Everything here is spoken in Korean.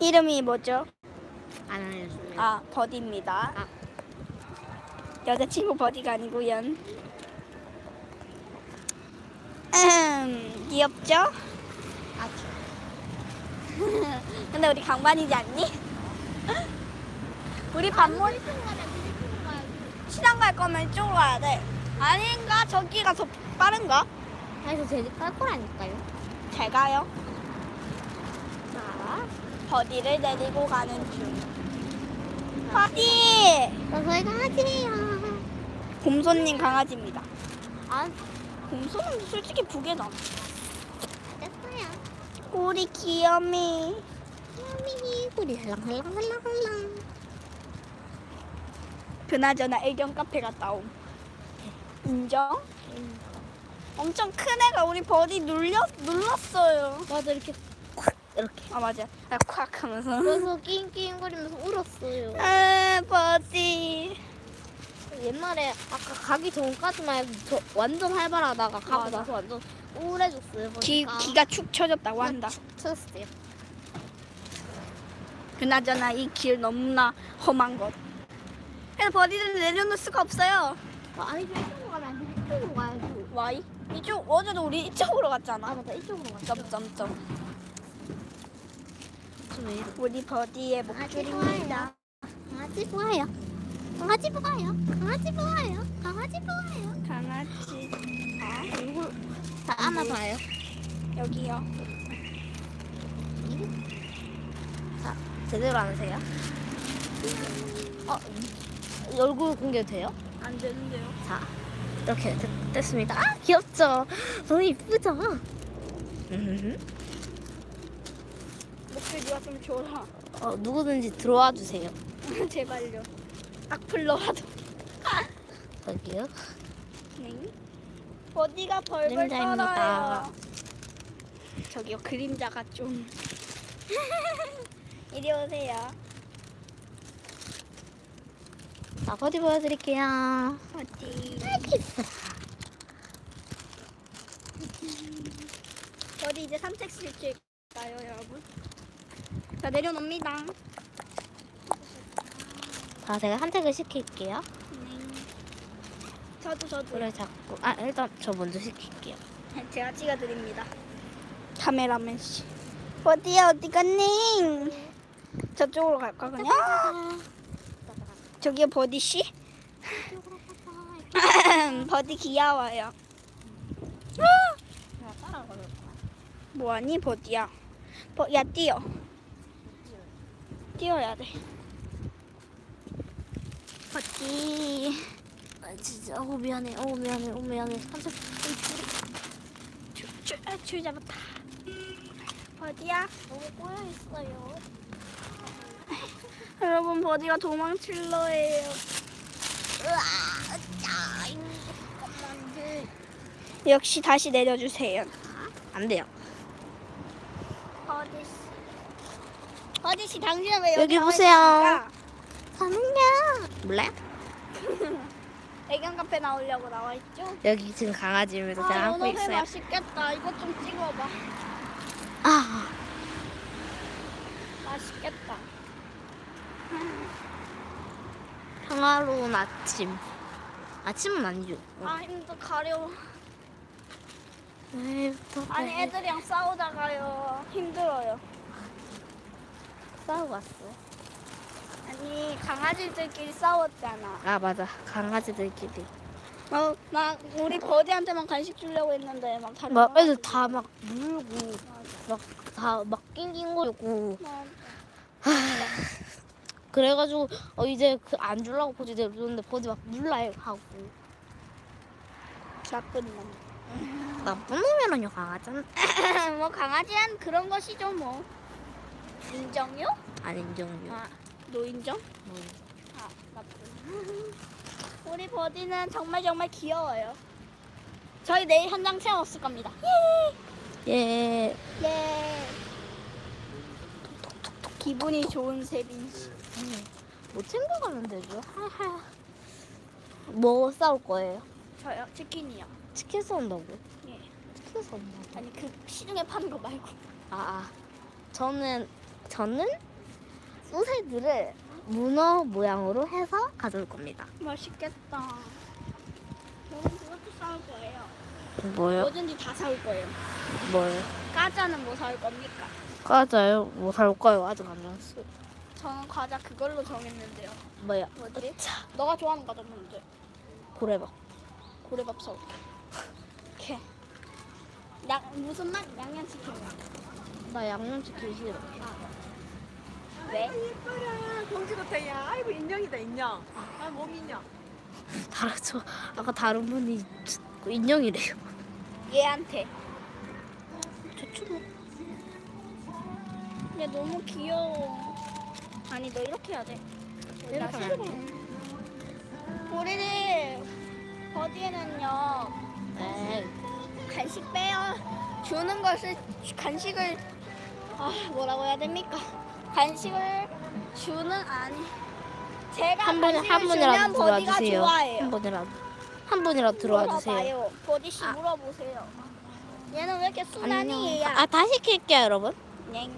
이름이 뭐죠? 안 알려주면. 아 버디입니다. 아. 여자친구 버디가 아니고요. 음, 귀엽죠? 아, 근데 우리 강반이지 않니? 우리 반몰 시장 갈 거면 이쪽으로 가야 돼. 아닌가? 저기가 더 빠른가? 그래서 제집 갈 거라니까요. 잘 가요. 자, 버디를 내리고 가는 중. 버디! 저 저희 강아지예요. 곰손님 강아지입니다. 아, 곰손은 솔직히 부계다. 됐어요. 우리 귀염이. 미니 꼬리 살랑살랑살랑살랑. 그나저나 애견 카페 갔다 옴. 인정? 엄청 큰 애가 우리 버디 눌려, 눌렀어요. 맞아 이렇게 콱 이렇게. 아, 맞아. 아, 콱 하면서. 그래서 낑낑거리면서 울었어요. 아, 버디. 옛날에 아까 가기 전까지만 해도 저 완전 활발하다가 가고 맞아. 나서 완전 우울해졌어요. 기, 보니까. 기가 축 처졌다고 한다. 쳤어요. 그나저나 이 길 너무나 험한 것. 그래서 버디를 내려놓을 수가 없어요. 아, 아니 저 이쪽으로 가면 안 돼. 이쪽으로 가야지. 와이? 이쪽, 어제도 우리 이쪽으로 아 갔잖아. 맞다 이쪽으로 가자. 점점점. 우리 버디의 목줄입니다. 강아지 좋아요. 강아지 좋아요. 강아지 좋아요. 강아지 좋아요. 강아지. 얼굴 자 안아봐요. 여기요. 자 제대로 안으세요. 어 얼굴 공개 돼요? 안 되는데요. 자 이렇게 됐, 됐습니다. 아 귀엽죠? 너무 이쁘죠? 음. 목줄 왔으면 좋아. 어 누구든지 들어와 주세요. 제발요. 악플러라도. 여기요. 네. 버디가 벌벌 그림자입니다. 떨어요. 저기요 그림자가 좀. 이리 오세요. 자 버디 보여드릴게요. 이쁘다. 버디 이제 산책 시킬까요, 여러분? 자 내려놓습니다. 자 제가 산책을 시킬게요. 네. 저도 저도. 불을 잡고 아 일단 저 먼저 시킬게요. 제가 찍어드립니다. 카메라맨 씨. 어디야 어디 갔니? 저쪽으로 갈까 그냥? 저기요 버디 씨. 버디 귀여워요. 뭐하니 버디야? 버, 야 뛰어. 뛰어야 돼. 버디. 아 진짜 어 미안해 어 미안해 어 미안해 산책 줄, 줄, 아, 줄 잡았다. 버디야. 너무 꼬여 있어요. 여러분 버디가 도망칠러예요. 으아 짜 잠깐만 역시 다시 내려주세요. 안 돼요. 버디 씨. 버디 씨 당신은 왜 여기, 여기 보세요. 저는요 몰라요? 애견 카페 나오려고 나와 있죠? 여기 지금 강아지입니다. 제가 아, 안고 있어요. 맛있겠다. 이거 좀 찍어봐. 아 맛있겠다. 평화로운 아침. 아침은 아니죠. 아 힘들 가려워. 왜부터 아니 애들이랑 싸우다가요 힘들어요. 싸우고 왔어. 아니 강아지들끼리 싸웠잖아. 아 맞아 강아지들끼리. 어, 막 우리 버디한테만 간식 주려고 했는데 막 다른 막 애들 다 막 물고 막 다 막 낑낑거리고 막 그래가지고 어 이제 그 안 주려고 버디 내줬는데 버디 막 물라요 하고 나쁜 놈. 나쁜 놈이라뇨 강아지는 뭐 강아지한 그런 것이죠 뭐. 인정요? 안 인정요. 아 노인정? 뭐. 아 나쁜. 우리 버디는 정말 정말 귀여워요. 저희 내일 현장 체험 없을 겁니다. 예. 예. 기분이 좋은 세빈 씨. 뭐 챙겨가면 되죠. 하하. 뭐 싸울 거예요? 저요 치킨이요. 치킨 싸운다고? 예. 치킨 싸운다고? 아니 그 시중에 파는 거 말고. 아, 아. 저는 저는 소세지를 문어 모양으로 해서 가져올 겁니다. 맛있겠다. 저는 그것도 사올 거예요. 뭐요? 뭐든지 다 사올 거예요. 뭐요? 과자는 뭐 사올 겁니까? 과자요? 뭐 살까요? 아직 안 정했어요. 저는 과자 그걸로 정했는데요. 뭐야? 뭐지? 자, 너가 좋아하는 과자 뭔데? 고래밥. 고래밥 사올게. 오케이. 양 무슨 맛? 양념치킨 맛. 나 양념치킨 싫어. 왜? 예뻐라 공주 같아 야 아이고 인형이다 인형 아 몸 인형 다른 저 아까 다른 분이 인형이래요. 얘한테. 좋죠 뭐. 얘 너무 귀여워. 아니 너 이렇게 해야 돼. 이렇게 나 싫어. 우리를 버디에는요 에이, 간식 빼요 주는 것을 간식을 아 뭐라고 해야 됩니까? 간식을 주는 아니 제가 한 간식을 한 주면 분이라도 들어와 버디가 주세요. 좋아해요. 한 분이라도 한 분이라도 들어와 주세요. 물어봐요. 버디 씨 아. 물어보세요. 얘는 왜 이렇게 순하니 얘야? 아, 다 시 킬게요, 여러분. 넹.